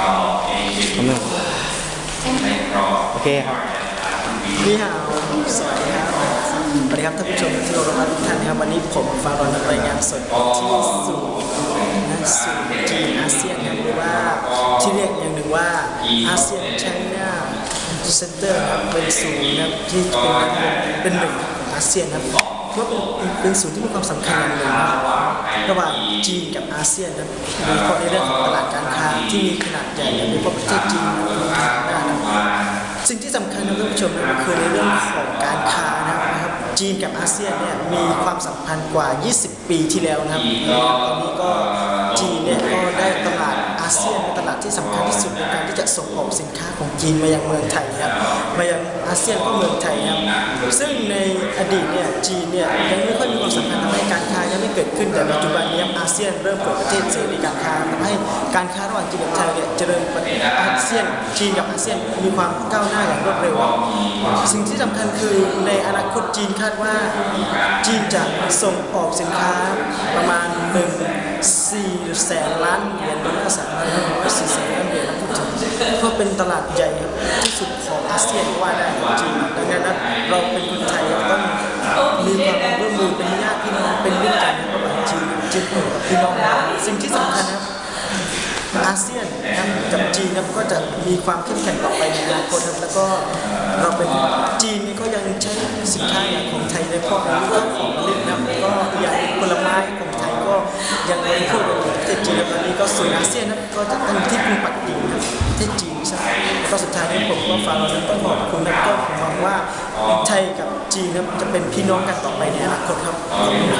ำหนึ่งโอเคครับนี่ฮาวสวัสดีครับสวัสดีครับท่านผู้ชมที่เคารพรักทุกท่านครับวันนี้ผมฟารอนรายงานสดที่ศูนย์นะศูนย์จีนอาเซียนครับหรือว่าที่เรียกอย่างหนึ่งว่าอาเซียนไชน่าเซ็นเตอร์ครับเป็นศูนย์นะครับที่เป็นเป็นหนึ่งของอาเซียนครับเพราะเป็นเป็นศูนย์ที่มีความสำคัญอย่างหนึ่งครับระหว่างจีนกับอาเซียนครับโดยเฉพาะในเรื่องของตลาดการค้า ที่มีขนาดใหญ่โดยเฉพาะประเทศจีนนะครับสิ่งที่สำคัญนะท่านผู้ชมคือในเรื่องของการค้านะครับจีนกับอาเซียนเนี่ยมีความสัมพันธ์กว่า 20 ปีที่แล้วนะครับตอนนี้ก็จีนเนี่ยก็ได้ตลาดอาเซียนเป็นตลาดที่สำคัญที่สุดในการที่จะส่งออกสินค้าของจีนมายังเมืองไทยนะครับมายังอาเซียนก็เมืองไทยนะครับซึ่งในอดีตเนี่ยจีนเนี่ยยังไม่ค่อยมีความสัมพันธ์ทำให้การค้ายังไม่เกิดขึ้นแต่ปัจจุบันนี้อาเซียนเริ่มเปิดประเทศเสรีการค้าทำให้ การค้าระหว่างจีนกับไทยเนี่ยเจริญอาเซียนจีนกับอาเซียนมีความก้าวหน้าอย่างรวดเร็ว สิ่งที่สำคัญคือในอนาคตจีนคาดว่า จีนจะส่งออกสินค้าประมาณ1 4แสนล้านเหรียญดอลลาร์สหรัฐหรือว่า4แสนล้านเหรียญนะพูดถึงเพราะเป็นตลาดใหญ่ที่สุดของอาเซียนว่าได้ของจีนดังนั้นเราเป็นคนไทยเราต้องมีความร่วมมือเป็นญาติพี่น้องเป็นมิตรกันระหว่างจีนจีนกับพี่น้องสิ่งที่สำคัญ อาเซียนนะครับกับจีนนะครับก็จะมีความเข้มแข็งต่อไปในอนาคตครับแล้วก็เราเป็นจีนนี่ก็ยังใช้สินค้าอย่างของไทยในพวกเรื่องของผลิตนะครับแล้วก็อย่างผลไม้ของไทยก็ยังบริโภคในประเทศจีนตอนนี้ก็ส่วนอาเซียนนะก็จะตั้งที่กรุงปักกิ่งนะครับประเทศจีนใช่ไหมแล้วก็สุดท้ายนี้ผมก็ฝากเราต้องขอบคุณนะก็ผมหวังว่าไทยกับจีนนะครับจะเป็นพี่น้องกันต่อไปในอนาคตครับขอบคุณครับ